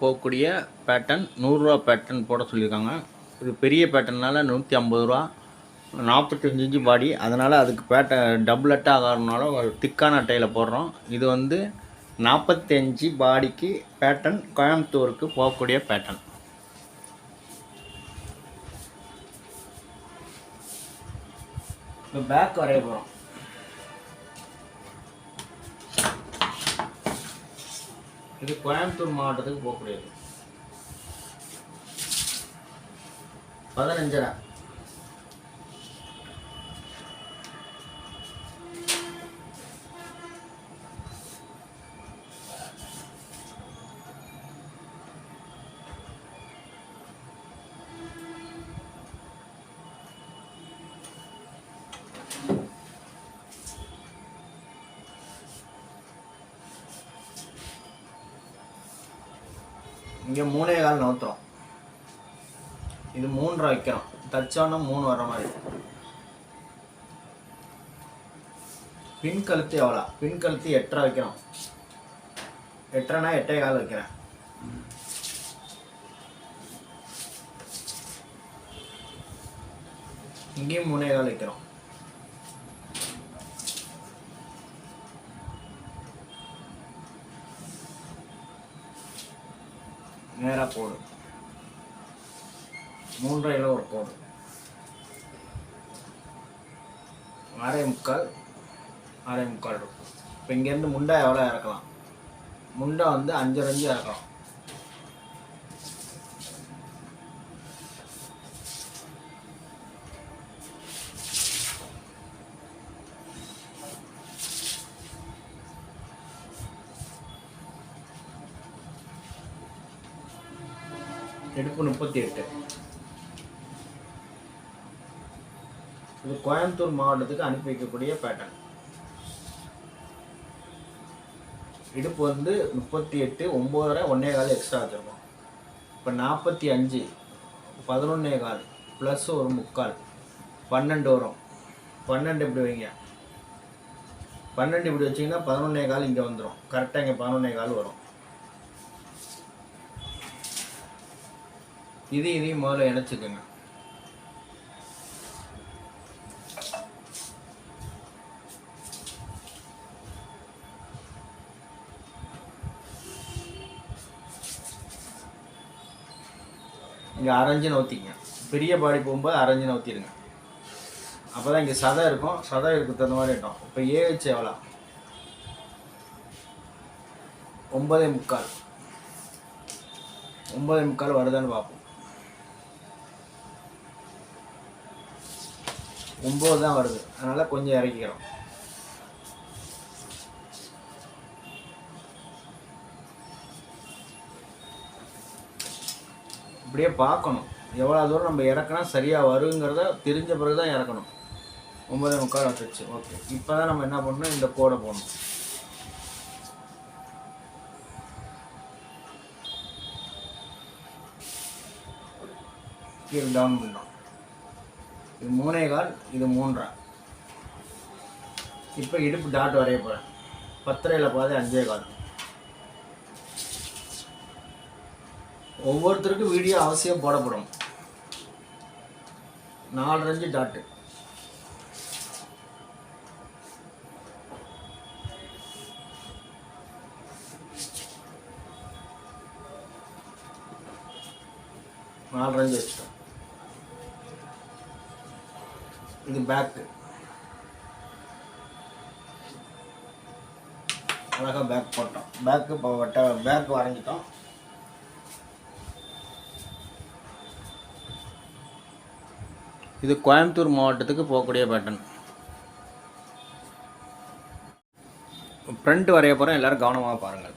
போகக்கூடிய பேட்டர்ன் நூறுரூவா பேட்டர்ன் போட சொல்லியிருக்காங்க. இது பெரிய பேட்டர்னால் நூற்றி ஐம்பது ரூபா நாற்பத்தஞ்சு இன்ச்சு பாடி அதனால் அதுக்கு பேட்டன் டபுள் அட்டாக ஆகிறதுனால ஒரு திக்கான அட்டையில் போடுறோம். இது வந்து நாற்பத்தஞ்சு பாடிக்கு பேட்டர்ன் கோயம்புத்தூருக்கு போகக்கூடிய பேட்டர்ன் இப்போ பேக் வரைய போகிறோம் இது கோயம்புத்தூர் மாவட்டத்துக்கு போகக்கூடியது. பதினஞ்சரை. இங்கே மூணே கால் நவுத்துறோம். இது மூன்றரை வைக்கிறோம். தச்சோன்னா மூணு வர மாதிரி. பின் கழுத்து எவ்வளோ? பின் கழுத்து எட்டரை வைக்கிறோம். எட்டரைனா எட்டே கால் வைக்கிறேன். இங்கேயும் மூணே கால் வைக்கிறோம். நேராக போடு மூன்றையில் ஒரு போடு அரை முக்கால் அரை முக்கால் இருக்கும். இப்போ இங்கேருந்து முண்டை எவ்வளோ இறக்கலாம்? முண்டை வந்து அஞ்சரை அஞ்சு இறக்கலாம். எடுப்பு முப்பத்தி எட்டு இது கோயம்புத்தூர் மாவட்டத்துக்கு அனுப்பி வைக்கக்கூடிய பேட்டர்ன் இடுப்பு வந்து முப்பத்தி எட்டு ஒம்போதரை ஒன்னே கால் எக்ஸ்ட்ரா வச்சுருக்கோம். இப்போ நாற்பத்தி அஞ்சு பதினொன்னே கால் ப்ளஸ் ஒரு முக்கால் பன்னெண்டு வரும். பன்னெண்டு இப்படி வைங்க. பன்னெண்டு இப்படி வச்சிங்கன்னா பதினொன்னே கால் இங்கே வந்துடும் கரெக்டாக இங்கே பதினொன்னே கால் வரும். இது இதையும் முதல்ல இணைச்சிக்கோங்க. இங்கே அரைஞ்சு நவுத்திங்க பெரிய பாடி போகும்போது அரைஞ்சு நவுத்திடுங்க. அப்போ தான் இங்கே சதை இருக்கும். சதை இருக்கு தகுந்த மாதிரி இருக்கும் இப்போ ஏஹெச் எவ்வளோ? ஒன்பதே முக்கால். ஒன்பதே முக்கால் வருதான்னு பார்ப்போம் ஒம்பது தான் வருது. அதனால் கொஞ்சம் இறக்கிக்கிறோம். இப்படியே பார்க்கணும். எவ்வளோ தூரம் நம்ம இறக்குனா சரியாக வருங்கிறத தெரிஞ்ச பிறகு தான் இறக்கணும். ஒன்பதே முக்கால் வந்துச்சு ஓகே இப்போ தான் நம்ம என்ன பண்ணணும்? இந்த கோடை போடணும். கீழே டவுன் பண்ணோம் இது மூணே கால் இது மூன்றா. இப்போ இடுப்பு டாட் வரைய போகிறேன் பத்தரையில் பாதி அஞ்சே கால். ஒவ்வொருத்தருக்கும் வீடியோ அவசியம் போடப்படும். நாலு டாட்டு நாலு வச்சுட்டோம். இது பேக்கு அழகாக பேக் போட்டோம். பேக்கு இப்போ வட்ட பேக் வரைஞ்சிட்டோம். இது கோயம்புத்தூர் மாவட்டத்துக்கு போகக்கூடிய பேட்டன் ஃப்ரண்ட் வரைய போகிறோம் எல்லோரும் கவனமாக பாருங்கள்.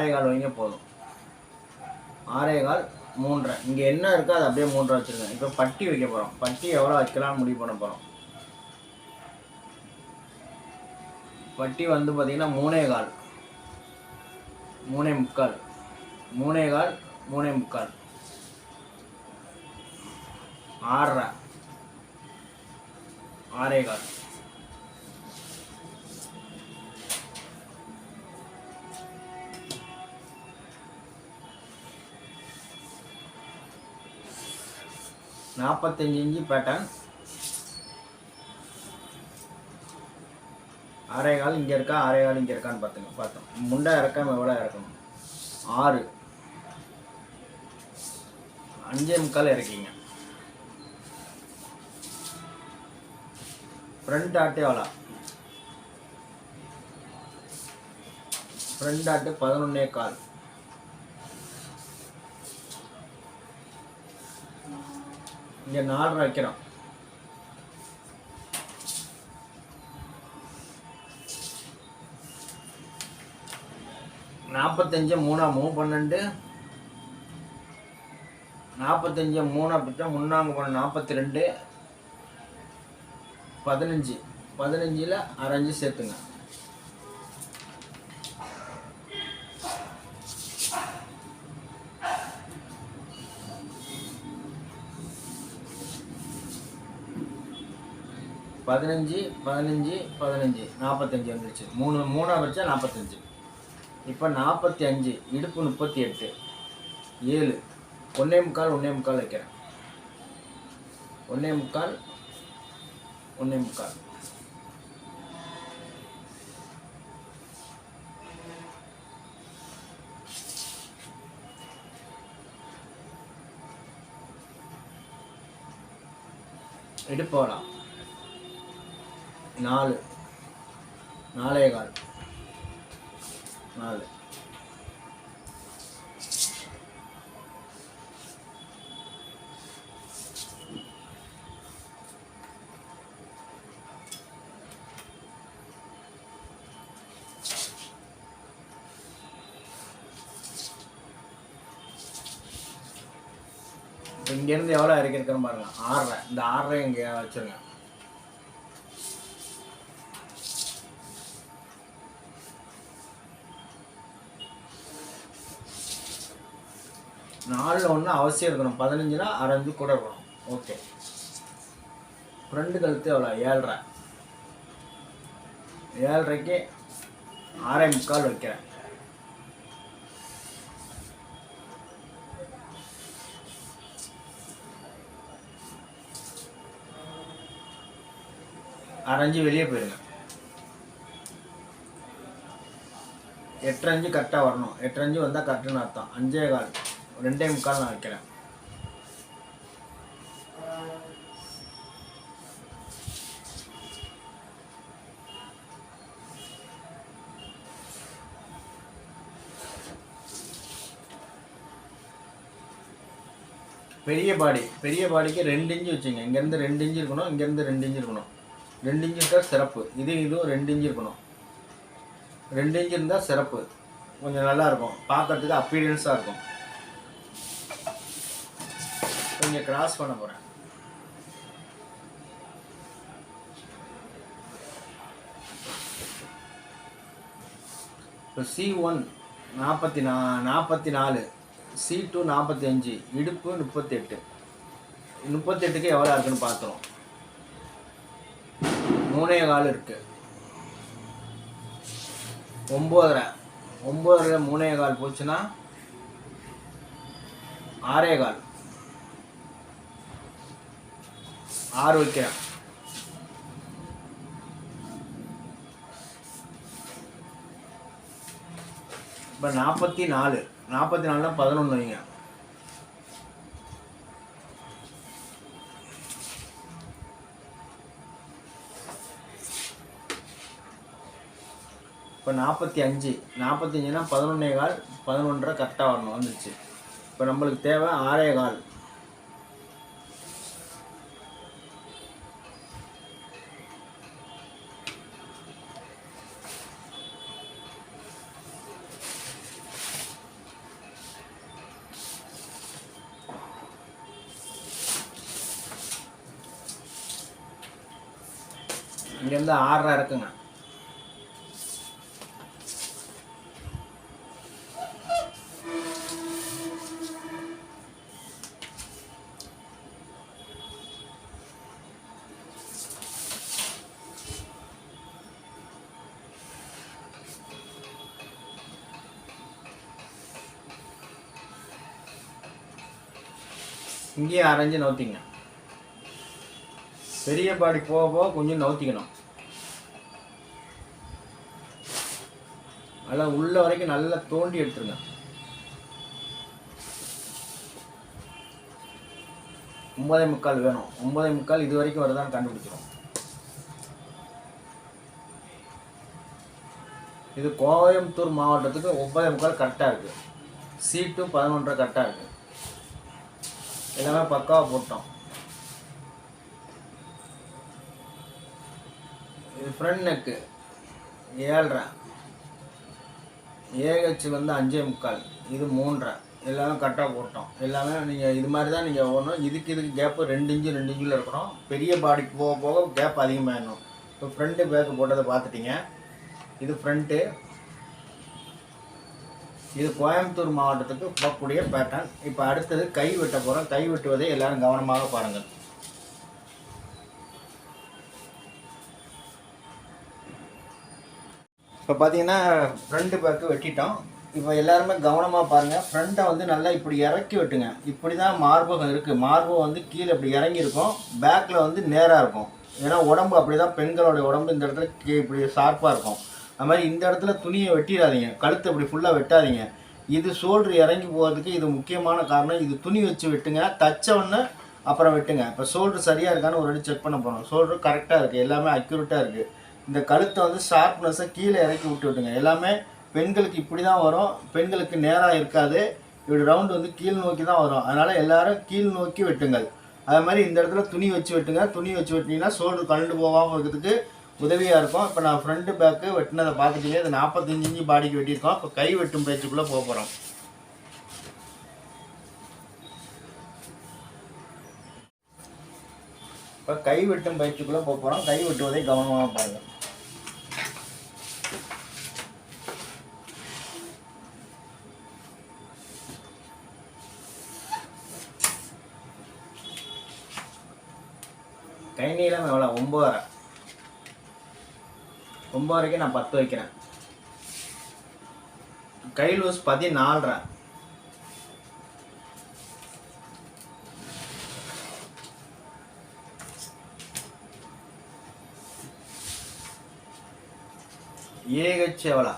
ஆறே கால் வைங்க போதும். ஆறே கால் மூன்றரை. இங்கே என்ன இருக்கோ அது அப்படியே மூன்றரை வச்சுருங்க. இப்போ பட்டி வைக்க போகிறோம் பட்டி எவ்வளோ வைக்கலாம்னு முடிவு பண்ண போகிறோம் பட்டி வந்து பார்த்திங்கன்னா மூணே கால் மூணே முக்கால். மூணே கால் மூணே முக்கால். ஆறரை. ஆறே கால் நாற்பத்தஞ்சு இஞ்சி பேட்டர்ன் அரை கால் இங்கே இருக்கா அரை கால் இங்கே இருக்கான்னு பார்த்துங்க பார்த்தோம். முண்டை இறக்காம எவ்வளோ இறக்கணும்? ஆறு. அஞ்சே முக்கால் இறக்கிங்க. ஃப்ரண்ட் ஆட்டு எவ்வளோ ஃப்ரண்ட் ஆட்டு பதினொன்னே கால். இங்கே நாலரை வைக்கிறோம் நாற்பத்தஞ்சு மூணா மூணு பன்னெண்டு. நாற்பத்தஞ்சு மூணா பிட்டா முன்னாங்க போன நாற்பத்தி ரெண்டு பதினஞ்சு. பதினஞ்சில் அரைஞ்சு சேர்த்துங்க. பதினஞ்சு பதினஞ்சு பதினஞ்சு. நாற்பத்தஞ்சு வந்துருச்சு. மூணு மூணாக வச்சா நாற்பத்தஞ்சு இப்போ நாற்பத்தி அஞ்சு இடுப்பு முப்பத்தி எட்டு ஏழு. ஒன்றே முக்கால் ஒன்றே முக்கால் வைக்கிறேன். ஒன்றே முக்கால் ஒன்றே முக்கால். எடுப்போலாம் நாலு. நாலே கால். நாலு. இங்கேருந்து எவ்வளோ இறக்கிருக்கேன்னு பாருங்க. ஆறரை. இந்த ஆறரை இங்கே வச்சுருங்க. நாலில் ஒன்று அவசியம் இருக்கணும். பதினஞ்சுனா அரைஞ்சு கூட இருக்கணும். ஓகே ஃப்ரெண்டு கழுத்து எவ்வளோ ஏழ்ரை. ஏழ்ரைக்கு ஆறே முக்கால் வைக்கிறேன். அரைஞ்சு வெளியே போயிருங்க எட்டரைஞ்சு கரெக்டாக வரணும். எட்டரைஞ்சு வந்தால் கரெக்டுன்னு அர்த்தம். அஞ்சே கால். ரெண்டே முக்கால் நான் வைக்கிறேன். பெரிய பாடி பெரிய பாடிக்கு ரெண்டு இன்ச்சு வச்சுங்க. இங்கேருந்து ரெண்டு இன்ச்சு இருக்கணும் இங்கேருந்து ரெண்டு இன்ச்சு இருக்கணும். ரெண்டு இன்ச்சு இருந்தால் சிறப்பு. இது இதுவும் ரெண்டு இன்ச்சு இருக்கணும். ரெண்டு இன்ச்சு இருந்தால் சிறப்பு. கொஞ்சம் நல்லாயிருக்கும் பார்க்குறதுக்கு பார்க்கறதுக்கு அப்பீரியன்ஸாக இருக்கும். இங்கே கிராஸ் பண்ண போகிறேன் இப்போ சி ஒன் நாற்பத்தி நா நாற்பத்தி நாலு சி டூ நாற்பத்தி அஞ்சு இடுப்பு முப்பத்தெட்டு. முப்பத்தெட்டுக்கு எவ்வளோ இருக்குன்னு பார்த்துரும் மூணே கால் இருக்கு. ஒம்போதரை ஒம்போதரை மூணே கால் போச்சுன்னா ஆறே கால். ஆறு வைக்கிறேன் இப்போ நாற்பத்தி நாலு நாற்பத்தி நாலுனா பதினொன்று வைங்க. இப்போ நாற்பத்தி அஞ்சு நாற்பத்தஞ்சுனா பதினொன்னே கால் பதினொன்றரை கரெக்டாக வரணும். வந்துருச்சு. இப்போ நம்மளுக்கு தேவை ஆறே கால். இங்கேருந்து ஆறரை இருக்குங்க. இங்கேயும் அரைஞ்சு நவுத்திங்க. பெரிய பாடி போக போக கொஞ்சம் நவுத்திக்கணும். நல்லா உள்ள வரைக்கும் நல்லா தோண்டி எடுத்துருங்க. ஒன்பதே முக்கால் வேணும். ஒன்பதே முக்கால் இது வரைக்கும் வரதான் கண்டுபிடிச்சிடும் இது கோயம்புத்தூர் மாவட்டத்துக்கு ஒன்பதே முக்கால் கரெக்டாக இருக்குது சீட்டும் பதினொன்றரை கரெக்டாக இருக்குது எல்லாமே பக்காவாக போட்டோம். இது ஃப்ரண்ட் நெக்கு ஏழ்ரை. ஏஹெச் வந்து அஞ்சே முக்கால். இது மூன்றரை. எல்லாமே கரெக்டாக போட்டோம். எல்லாமே நீங்கள் இது மாதிரி தான் நீங்கள் ஓடணும். இதுக்கு இதுக்கு கேப்பு ரெண்டு இன்ச்சு ரெண்டு இன்ச்சில் இருக்கணும். பெரிய பாடிக்கு போக போக கேப் அதிகமாகிடணும் இப்போ ஃப்ரண்ட்டு பேக்கு போட்டதை பார்த்துட்டீங்க. இது ஃப்ரண்ட்டு இது கோயம்புத்தூர் மாவட்டத்துக்கு போகக்கூடிய பேட்டர்ன் இப்போ அடுத்தது கை வெட்ட போகிறோம் கை வெட்டுவதை எல்லாரும் கவனமாக பாருங்கள். இப்போ பார்த்தீங்கன்னா ஃப்ரண்ட் பேக்கு வெட்டிட்டோம். இப்போ எல்லாருமே கவனமாக பாருங்கள் ஃப்ரண்ட்டை வந்து நல்லா இப்படி இறக்கி வெட்டுங்க. இப்படி தான் மார்பகம் இருக்குது மார்பகம் வந்து கீழே இப்படி இறங்கியிருக்கும். பேக்கில் வந்து நேராக இருக்கும். ஏன்னா உடம்பு அப்படி தான் பெண்களுடைய உடம்பு இந்த இடத்துல கீ- இப்படி ஷார்ப்பாக இருக்கும். அது மாதிரி இந்த இடத்துல துணியை வெட்டிடாதீங்க கழுத்தை இப்படி ஃபுல்லாக வெட்டாதீங்க. இது ஷோல்ட்ரு இறங்கி போகிறதுக்கு இது முக்கியமான காரணம். இது துணி வச்சு வெட்டுங்க. தச்ச அப்புறம் வெட்டுங்க. இப்போ ஷோல்ட்ரு சரியாக இருக்கான்னு ஒரு வாட்டி செக் பண்ண போகிறோம் ஷோல்ட்ரு கரெக்டாக இருக்குது எல்லாமே அக்யூரேட்டாக இருக்குது இந்த கழுத்தை வந்து ஷார்ப்னஸை கீழே இறக்கி விட்டு விட்டுங்க. எல்லாமே பெண்களுக்கு இப்படி தான் வரும். பெண்களுக்கு நேராக இருக்காது. இப்படி ரவுண்டு வந்து கீழ் நோக்கி தான் வரும். அதனால் எல்லாரும் கீழ் நோக்கி வெட்டுங்கள். அதே மாதிரி இந்த இடத்துல துணி வச்சு வெட்டுங்க. துணி வச்சு வெட்டினீங்கன்னா சோல்டு கழண்டு போகாமல் இருக்கிறதுக்கு உதவியாக இருக்கும். இப்போ நான் ஃப்ரண்ட்டு பேக்கு வெட்டினதை பார்த்துட்டீங்க. இது நாற்பத்தஞ்சு இஞ்சி பாடிக்கு வெட்டியிருக்கோம். இப்போ கை வெட்டும் பயிற்சிக்குள்ளே போக போகிறோம் இப்போ கை வெட்டும் பயிற்சிக்குள்ளே போக போகிறோம் கை வெட்டுவதை கவனமாக பாருங்கள். கை நீளம் எவ்வளோ? ஒம்பதரை. ஒம்பதரைக்கு நான் பத்து வைக்கிறேன். கை லூஸ் பதினாலரை. ஏஹெச் எவ்வளோ?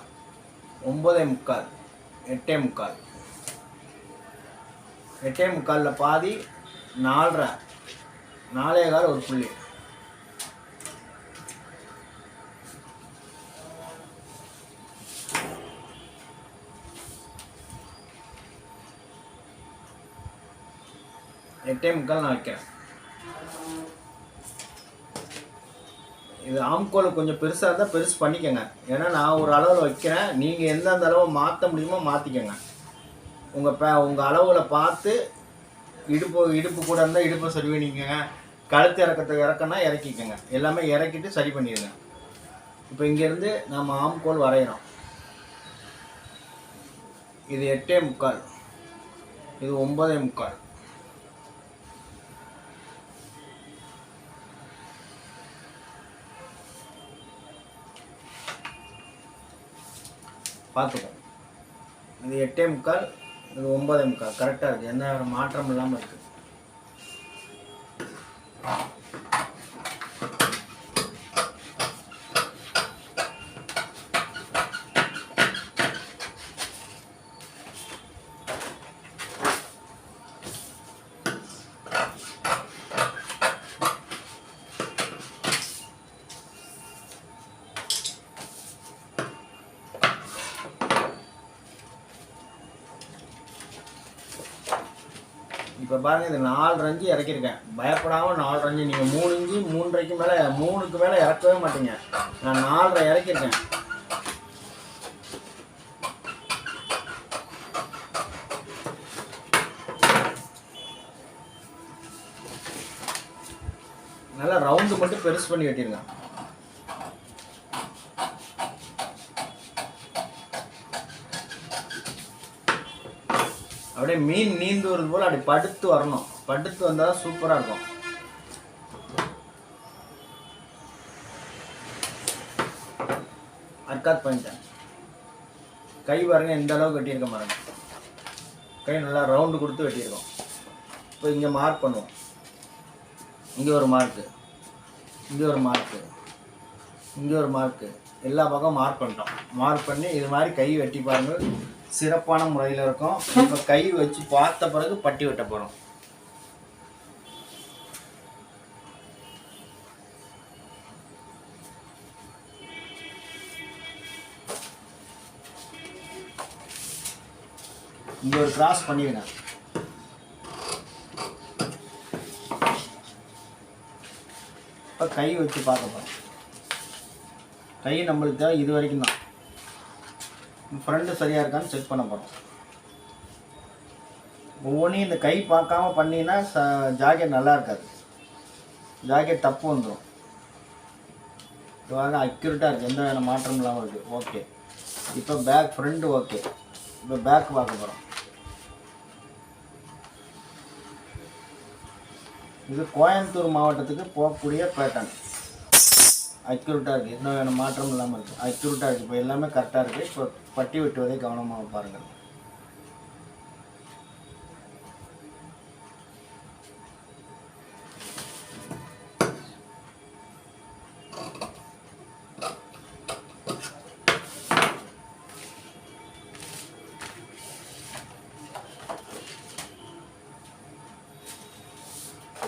ஒம்பதே முக்கால். எட்டே முக்கால். எட்டே முக்காலில் பாதி நாலரை. நாலே கால் ஒரு புள்ளி. எட்டே முக்கால் நான் வைக்கிறேன். இது ஆம்கோல் கொஞ்சம் பெருசாக இருந்தால் பெருசு பண்ணிக்கோங்க. ஏன்னா நான் ஒரு அளவில் வைக்கிறேன். நீங்கள் எந்தெந்த அளவை மாற்ற முடியுமோ மாற்றிக்கோங்க உங்கள் பே உங்கள் அளவில் பார்த்து இடுப்பு இடுப்பு கூட இருந்தால் இடுப்பை சரி பண்ணிக்கோங்க கழுத்து இறக்கத்தை இறக்கன்னா இறக்கிக்கோங்க. எல்லாமே இறக்கிட்டு சரி பண்ணிடுங்க. இப்போ இங்கேருந்து நம்ம ஆம்கோல் வரைகிறோம் இது எட்டே முக்கால். இது ஒன்பதே முக்கால். பார்த்துக்கோ இது எட்டே முக்கால் இது ஒன்பதே முக்கால். கரெக்டாக இருக்குது எந்த மாற்றம் இல்லாமல் இருக்குது フフ。பாருங்கள் பாருங்க இது நாலு ரஞ்சு இறக்கியிருக்கேன் பயப்படாமல் நாலு ரஞ்சு. நீங்கள் மூணு இஞ்சி மூன்றரைக்கு மேலே மூணுக்கு மேலே இறக்கவே மாட்டீங்க. நான் நாலரை இறக்கியிருக்கேன் நல்லா ரவுண்டு மட்டும் பெருசு பண்ணி வெட்டிருங்க. அப்படியே மீன் நீந்து வருது போல் அப்படி படுத்து வரணும். படுத்து வந்தால் தான் சூப்பராக இருக்கும். அர்க்காத் பண்ணிட்டேன் கை பாருங்க எந்த அளவுக்கு வெட்டியிருக்க பாருங்க. கை நல்லா ரவுண்டு கொடுத்து வெட்டியிருக்கோம். இப்போ இங்கே மார்க் பண்ணுவோம். இங்கே ஒரு மார்க்கு இங்கே ஒரு மார்க்கு இங்கே ஒரு மார்க்கு எல்லா பக்கம் மார்க் பண்ணிட்டோம். மார்க் பண்ணி இது மாதிரி கை வெட்டி பாருங்கள். சிறப்பான முறையில் இருக்கும். இப்போ கை வச்சு பார்த்த பிறகு பட்டி வெட்ட போகிறோம் இங்கே ஒரு கிராஸ் பண்ணிடுங்க. இப்போ கை வச்சு பார்க்க போகிறோம் கை நம்மளுக்கு தேவை இது வரைக்கும் தான். ஃப்ரெண்டு சரியாக இருக்கான்னு செக் பண்ண போகிறோம் ஒவ்வொன்றையும் இந்த கை பார்க்காம பண்ணினா ச ஜாக்கெட் நல்லா இருக்காது. ஜாக்கெட் தப்பு வந்துடும் இதுவாக அக்யூரேட்டாக இருக்குது எந்த வித மாற்றம் இல்லாமல் இருக்குது ஓகே இப்போ பேக் ஃப்ரெண்டு ஓகே இப்போ பேக் பார்க்க போகிறோம் இது கோயம்புத்தூர் மாவட்டத்துக்கு போகக்கூடிய பேட்டர்ன் அக்யூரட்டாக இருக்குது எந்த வேணும் மாற்றம் இல்லாமல் இருக்குது அக்யூரட்டாக இருக்குது இப்போ எல்லாமே கரெக்டாக இருக்குது இப்போ பட்டி வெட்டுவதை கவனமாக பாருங்கள்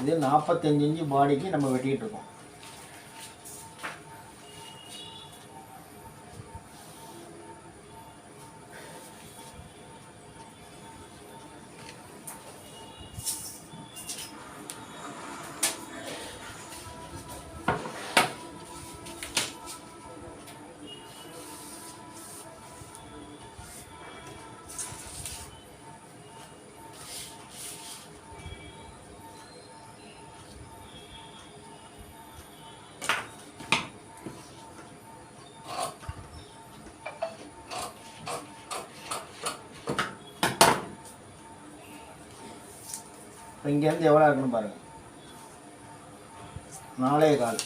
இது நாற்பத்தஞ்சு இன்ச்சு பாடிக்கு நம்ம வெட்டிகிட்டு இருக்கோம். இப்போ இங்கேருந்து எவ்வளோ இருக்குன்னு பாருங்கள் நாலே கால்.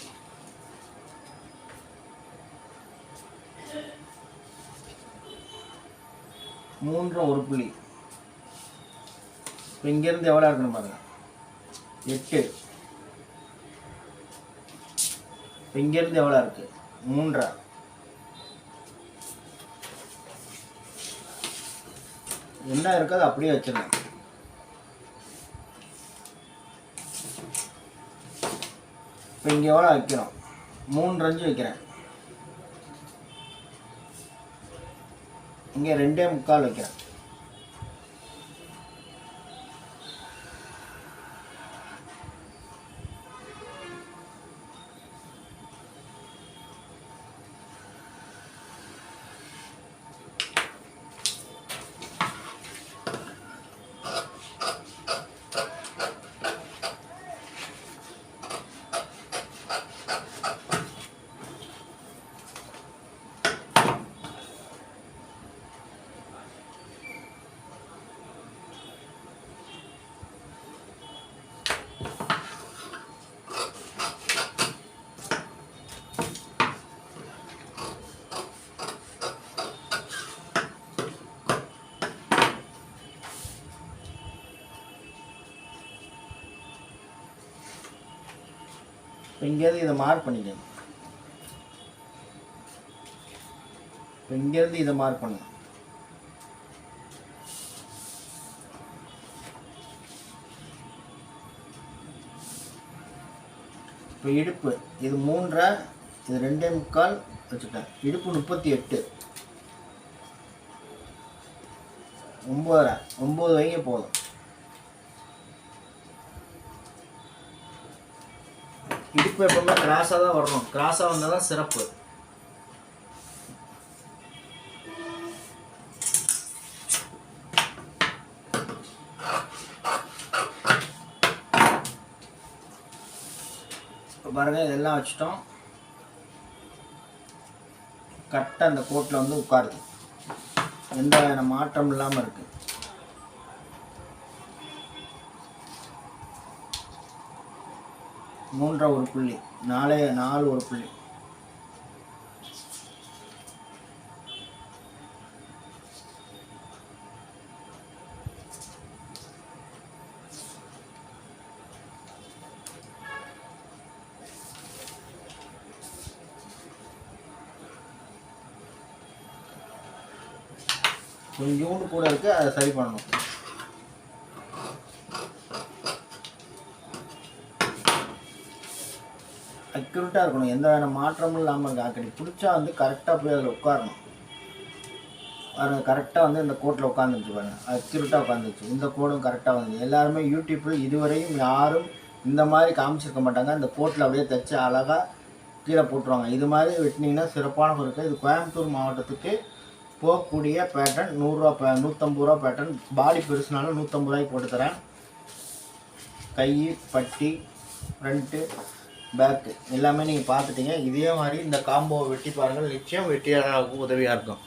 மூன்று ஒரு புள்ளி. இப்போ இங்கேருந்து எவ்வளோ இருக்குன்னு பாருங்கள் எட்டு. இப்போ இங்கேருந்து எவ்வளோ இருக்குது மூன்றரை என்ன இருக்கோ அதை அப்படியே வச்சிடலாம். இப்போ இங்கே எவ்வளோ வைக்கிறோம் மூணு ரஞ்சு வைக்கிறேன். இங்கே ரெண்டே முக்கால் வைக்கிறேன். இப்போ இங்கேருந்து இதை மார்க் பண்ணிக்கணும் இப்போ இங்கேருந்து இதை மார்க் பண்ணணும் இப்போ இடுப்பு இது மூன்றரை இது ரெண்டே முக்கால் வச்சுட்டேன். இடுப்பு முப்பத்தி எட்டு. ஒம்பதரை ஒம்பது வைங்க போதும். இடுப்பு எப்பவுமே கிராஸாக தான் வரணும். கிராஸாக வந்தால் தான் சிறப்பு. இப்போ பாருங்கள் இதெல்லாம் வச்சுட்டோம். கரெக்டாக அந்த கோட்டில் வந்து உட்காருது. எந்த மாற்றம் இல்லாமல் இருக்குது மூன்றரை ஒரு புள்ளி. நாலே நாலு ஒரு புள்ளி. கொஞ்சோண்டு கூட இருக்கு அதை சரி பண்ணணும். அக்யூரேட்டாக இருக்கணும். எந்த வேணும் மாற்றமும் இல்லாமல் இருக்கு பிடிச்சா வந்து கரெக்டாக போய் அதில் உட்காரணும். பாருங்க கரெக்டாக வந்து இந்த கோட்டில் உட்காந்துருச்சு பாருங்க. அக்யூரேட்டாக உட்காந்துருச்சு இந்த கோடும் கரெக்டாக வந்து எல்லாருமே யூடியூப்பில் இதுவரையும் யாரும் இந்த மாதிரி காமிச்சிருக்க மாட்டாங்க. இந்த கோட்டில் அப்படியே தைச்சு அழகாக கீழே போட்டுருவாங்க. இது மாதிரி வெட்டினீங்கன்னா சிறப்பான இருக்குது இது. கோயம்புத்தூர் மாவட்டத்துக்கு போகக்கூடிய பேட்டர்ன் நூறுரூவா பே நூற்றம்பது ரூபா பேட்டர்ன் பாடி பெருசுனாலும் நூற்றம்பது ரூபாய்க்கு போட்டு தரேன் கை பட்டி ஃப்ரண்ட்டு பேக்கு எல்லாமே நீங்கள் பார்த்துட்டீங்க. இதே மாதிரி இந்த காம்போவை வெட்டி பாருங்கள். நிச்சயம் வெட்டியாக உதவியாக இருக்கும்.